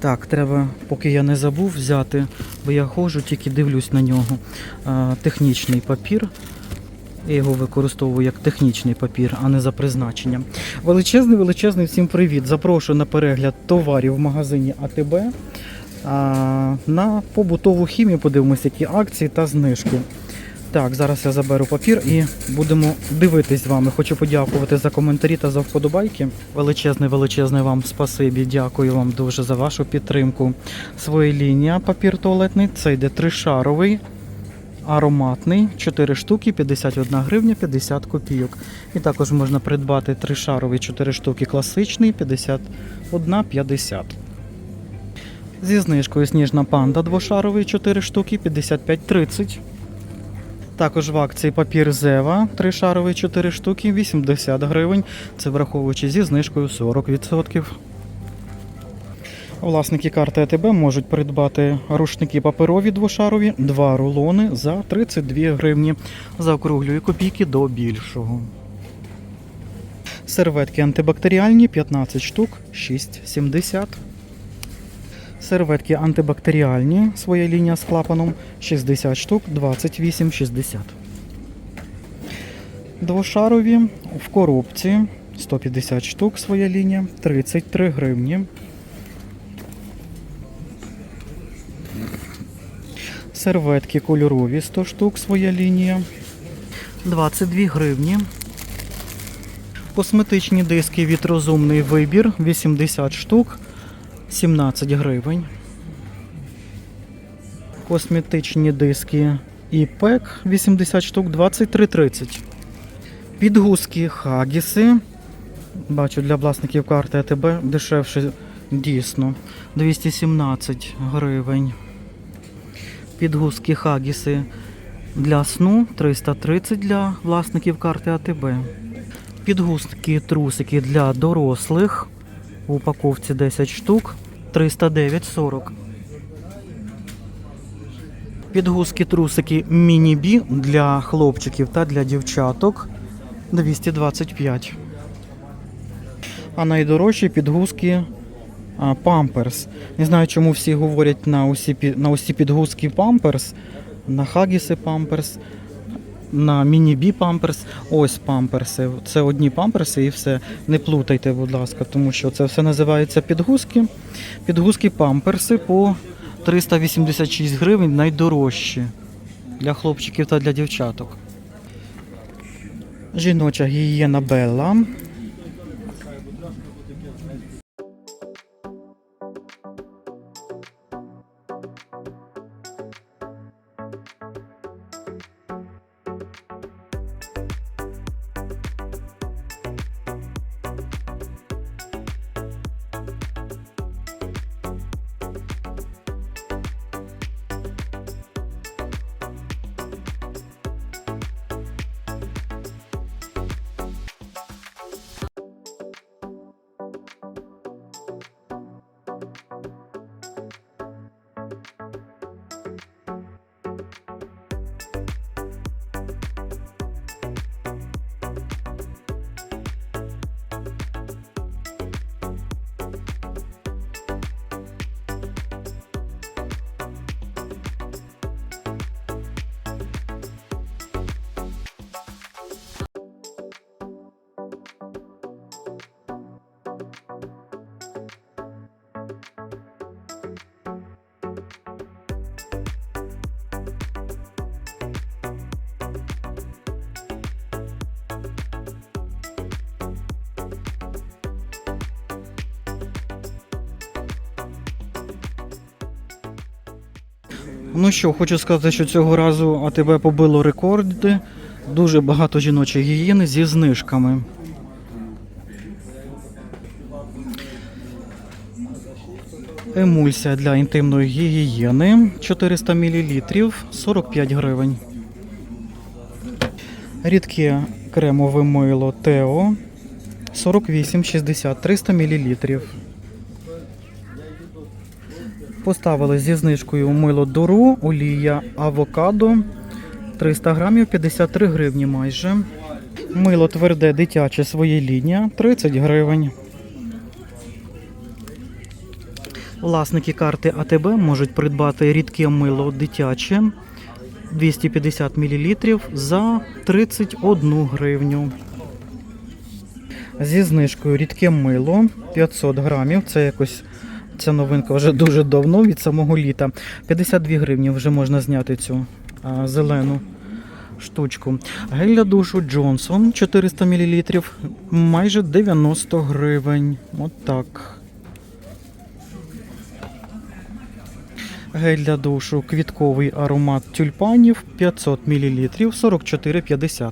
Так, треба, поки я не забув взяти, бо я ходжу, тільки дивлюсь на нього. Технічний папір. Я його використовую як технічний папір, а не за призначенням. Величезний, величезний всім привіт. Запрошую на перегляд товарів в магазині АТБ. На побутову хімію подивимося, які акції та знижки. Так, зараз я заберу папір і будемо дивитись з вами. Хочу подякувати за коментарі та за вподобайки. Величезне, величезне вам спасибі. Дякую вам дуже за вашу підтримку. Своє лінія папір туалетний. Це йде тришаровий, ароматний, 4 штуки, 51 гривня, 50 копійок. І також можна придбати тришаровий 4 штуки класичний, 51,50. Зі знижкою сніжна панда двошаровий 4 штуки, 55,30. Також в акції папір Зева 3 шаровий 4 штуки 80 гривень. Це враховуючи зі знижкою 40%. Власники карти АТБ можуть придбати рушники паперові двошарові, 2 рулони за 32 гривні. Заокруглюю копійки до більшого. Серветки антибактеріальні 15 штук 6,70. Серветки антибактеріальні, своя лінія з клапаном 60 штук 28,60. Двошарові в коробці 150 штук, своя лінія 33 гривні. Серветки кольорові 100 штук, своя лінія 22 гривні. Косметичні диски від розумний вибір 80 штук 17 гривень. Косметичні диски ІПЕК 80 штук 23,30. Підгузки Хагіси. Бачу, для власників карти АТБ дешевше дійсно 217 гривень. Підгузки Хагіси для сну 330 для власників карти АТБ. Підгузки трусики для дорослих у упаковці 10 штук 309,40. Підгузки трусики міні-бі для хлопчиків та для дівчаток 225. А найдорожчі підгузки памперс. Не знаю, чому всі говорять на усі, на усі підгузки памперс, на хагіси памперс, на міні-бі памперс. Ось памперси. Це одні памперси і все. Не плутайте, будь ласка, тому що це все називається підгузки. Підгузки памперси по 386 гривень найдорожчі для хлопчиків та для дівчаток. Жіноча гігієна Белла. Ну що, хочу сказати, що цього разу АТБ побило рекорди. Дуже багато жіночої гігієни зі знижками. Емульсія для інтимної гігієни 400 мл 45 гривень. Рідке кремове мило Тео 48,60 300 мл. Поставили зі знижкою мило Дуру, олія авокадо 300 грамів 53 гривні майже. Мило тверде дитяче своє лінія 30 гривень. Власники карти АТБ можуть придбати рідке мило дитяче 250 мл за 31 гривню. Зі знижкою рідке мило 500 грамів. Це якось ця новинка вже дуже давно від самого літа. 52 гривні вже можна зняти цю а, зелену штучку. Гель для душу Джонсон 400 мл, майже 90 гривень. От так. Гель для душу квітковий аромат тюльпанів 500 мл 44,50.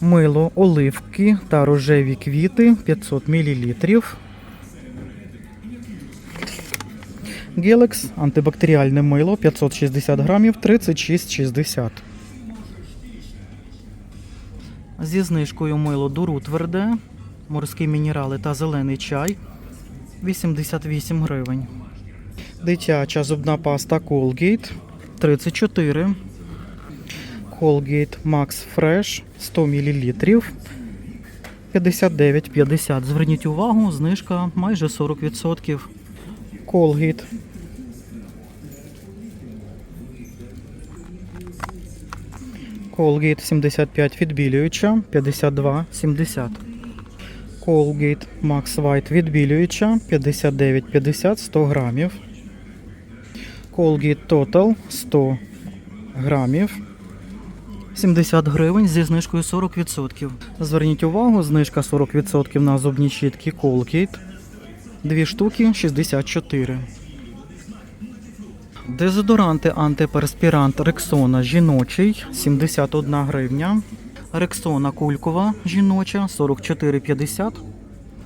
Мило оливки та рожеві квіти 500 мл. Гелекс антибактеріальне мило 560 грамів 36,60. Зі знижкою мило дуру тверде, морські мінерали та зелений чай 88 гривень. Дитяча зубна паста Colgate 34. Colgate Max Fresh 100 мл 59,50. Зверніть увагу, знижка майже 40%. Colgate. Colgate 75 відбілююча 52,70. Colgate Max White відбілююча 59,50 100 грамів. Colgate Total 100 грамів. 70 гривень зі знижкою 40%. Зверніть увагу, знижка 40% на зубні щітки Colgate. Дві штуки 64. Дезодоранти антиперспірант Рексона жіночий 71 гривня. Рексона кулькова жіноча 44,50.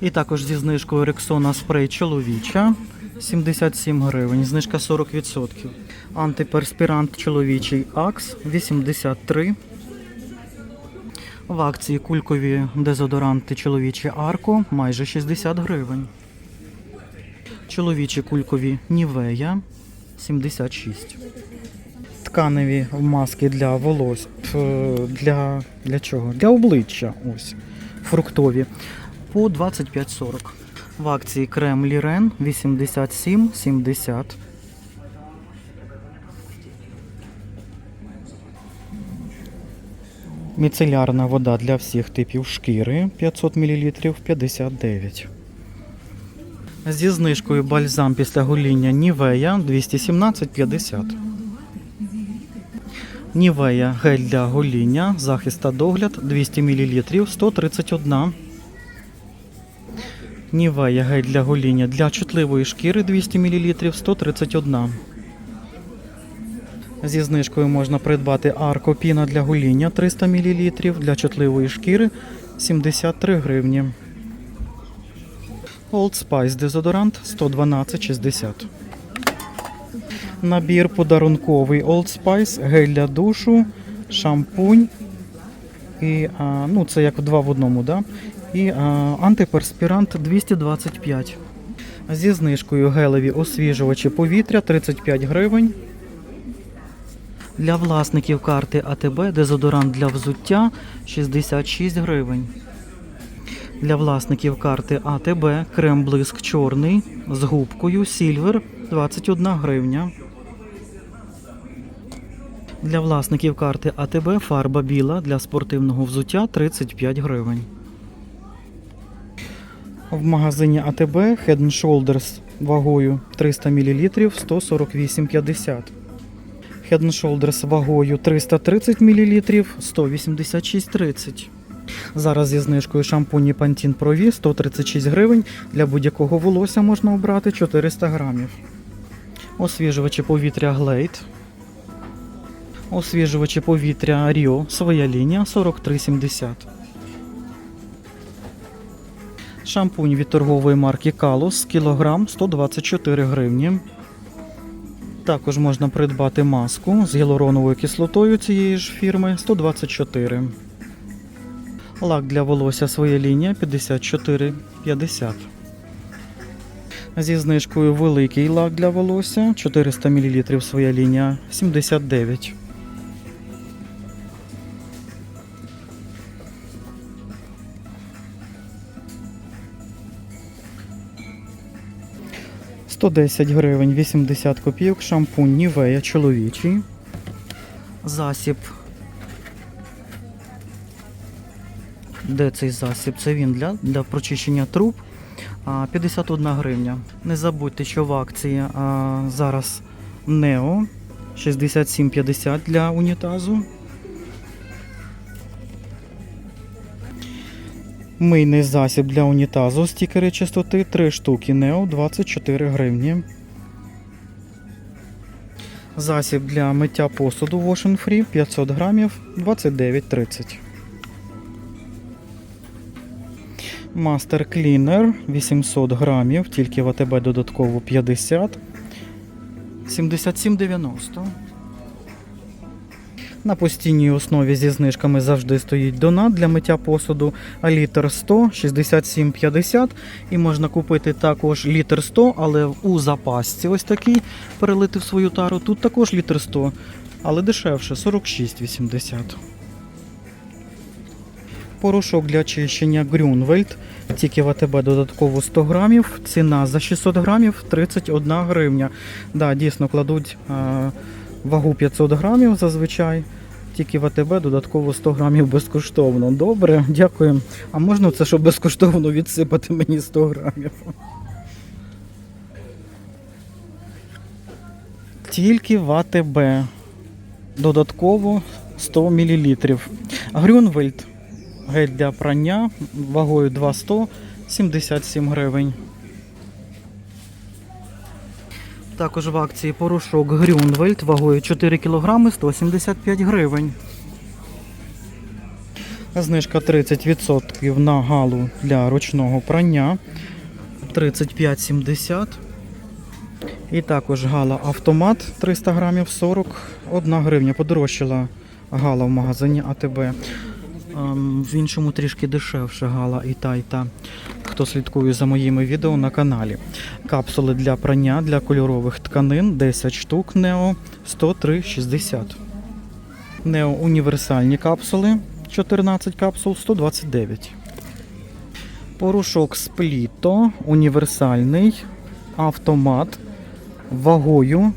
І також зі знижкою Рексона спрей чоловіча 77 гривень. Знижка 40%. Антиперспірант чоловічий Акс 83. В акції кулькові дезодоранти чоловічі Арко майже 60 гривень. Чоловічі кулькові Нівея 76. Тканеві маски для волос. е, Для, для чого? Для обличчя. Ось. Фруктові. По 25,40. В акції крем Лірен 87,70. Міцелярна вода для всіх типів шкіри 500 мл 59. Зі знижкою бальзам після гоління Нівея 217,50. Нівея гель для гоління, захист та догляд 200 мл 131. Нівея гель для гоління для чутливої шкіри 200 мл 131. Зі знижкою можна придбати аркопіна для гоління 300 мл для чутливої шкіри 73 гривні. Old Spice дезодорант 112,60. Набір подарунковий Old Spice, гель для душу, шампунь. І, а, ну, це як два в одному, да? І а, антиперспірант 225. Зі знижкою гелеві освіжувачі повітря 35 гривень. Для власників карти АТБ дезодорант для взуття 66 гривень. Для власників карти АТБ крем блиск чорний з губкою Сільвер 21 гривня. Для власників карти АТБ фарба біла для спортивного взуття 35 гривень. В магазині АТБ Head Shoulders вагою 300 мл 148,50. Head Shoulders вагою 330 мл 186,30. Зараз зі знижкою шампуні Pantene Pro V 136 гривень. Для будь-якого волосся можна обрати 400 грамів. Освіжувачі повітря Glade. Освіжувачі повітря Rio. Своя лінія 43,70. Шампунь від торгової марки Kalus кілограм 124 гривні. Також можна придбати маску з гіалуроновою кислотою цієї ж фірми 124. Лак для волосся своя лінія 54,50. Зі знижкою великий лак для волосся 400 мл своя лінія 79. 110 гривень 80 копійок, шампунь Нівея чоловічий. Засіб. Де цей засіб? Це він для, для прочищення труб. 51 гривня. Не забудьте, що в акції а, зараз Нео 67,50 для унітазу. Мийний засіб для унітазу стікери чистоти 3 штуки Нео 24 гривні. Засіб для миття посуду Wash Free 500 грамів 29,30. Мастер Cleaner 800 грамів, тільки в АТБ додатково 50. 77,90. На постійній основі зі знижками завжди стоїть донат для миття посуду, а літр 100 67,50. І можна купити також літр 100, але у запасці ось такий перелити в свою тару. Тут також літр 100, але дешевше 46,80. Порошок для очищення Грюнвельд. Тільки в АТБ додатково 100 грамів. Ціна за 600 грамів 31 гривня. Да, дійсно кладуть а, вагу 500 грамів зазвичай. Тільки в АТБ додатково 100 грамів безкоштовно. Добре, дякую. А можна це, щоб безкоштовно відсипати мені 100 грамів? Тільки в АТБ. Додатково 100 мл. Грюнвельд гель для прання вагою 200 77 гривень. Також в акції порошок Грюнвельд вагою 4 кг 175 гривень. Знижка 30% на галу для ручного прання 35,70. І також гала автомат 300 грамів 41 гривня. Подорожчала гала в магазині АТБ. Ем, В іншому трішки дешевше гала і та, і та. Хто слідкує за моїми відео на каналі. Капсули для прання для кольорових тканин 10 штук Нео 103,60. Нео універсальні капсули 14 капсул 129. Порошок Спліто універсальний автомат вагою.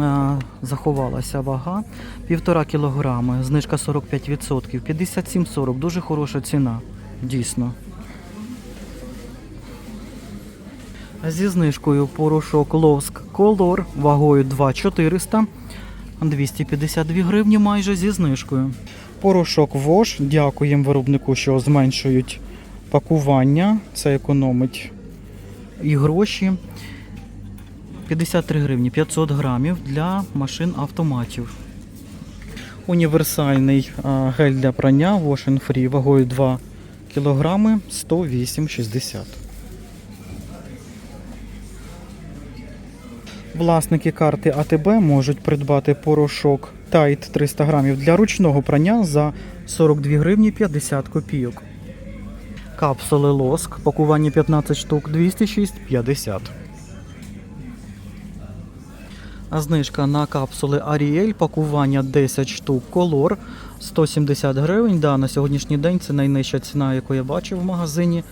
а, Заховалася вага. Півтора кілограми, знижка 45%, 57,40, дуже хороша ціна, дійсно. Зі знижкою порошок Лоск Color вагою 2,400, 252 гривні майже зі знижкою. Порошок Вош, дякуємо виробнику, що зменшують пакування, це економить і гроші. 53 гривні 500 грамів для машин автоматів. Універсальний гель для прання Wash and Free вагою 2 кг 108,60. Власники карти АТБ можуть придбати порошок Tide 300 грамів для ручного прання за 42 гривні 50 копійок. Капсули лоск, пакування 15 штук 206,50. Знижка на капсули Ariel, пакування 10 штук Color 170 гривень. Да, на сьогоднішній день це найнижча ціна, яку я бачив в магазині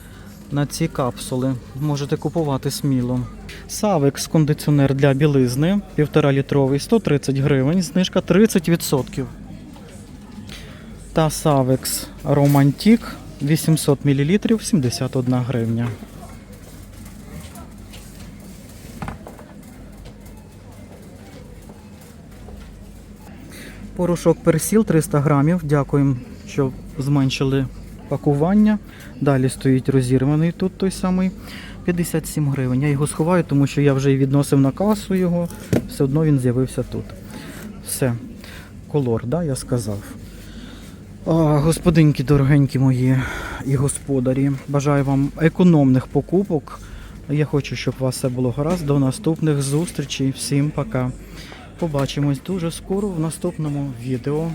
на ці капсули. Можете купувати сміло. Савекс кондиціонер для білизни 1,5 літровий 130 гривень, знижка 30%. Та Савекс Romantic 800 мл 71 гривня. Порошок персіл 300 грамів. Дякуємо, що зменшили пакування. Далі стоїть розірваний тут той самий 57 гривень. Я його сховаю, тому що я вже і відносив на касу його. Все одно він з'явився тут. Все. Колор, да, я сказав. А, господинки дорогенькі мої і господарі. Бажаю вам економних покупок. Я хочу, щоб у вас все було гаразд. До наступних зустрічей. Всім пока. Побачимось дуже скоро в наступному відео.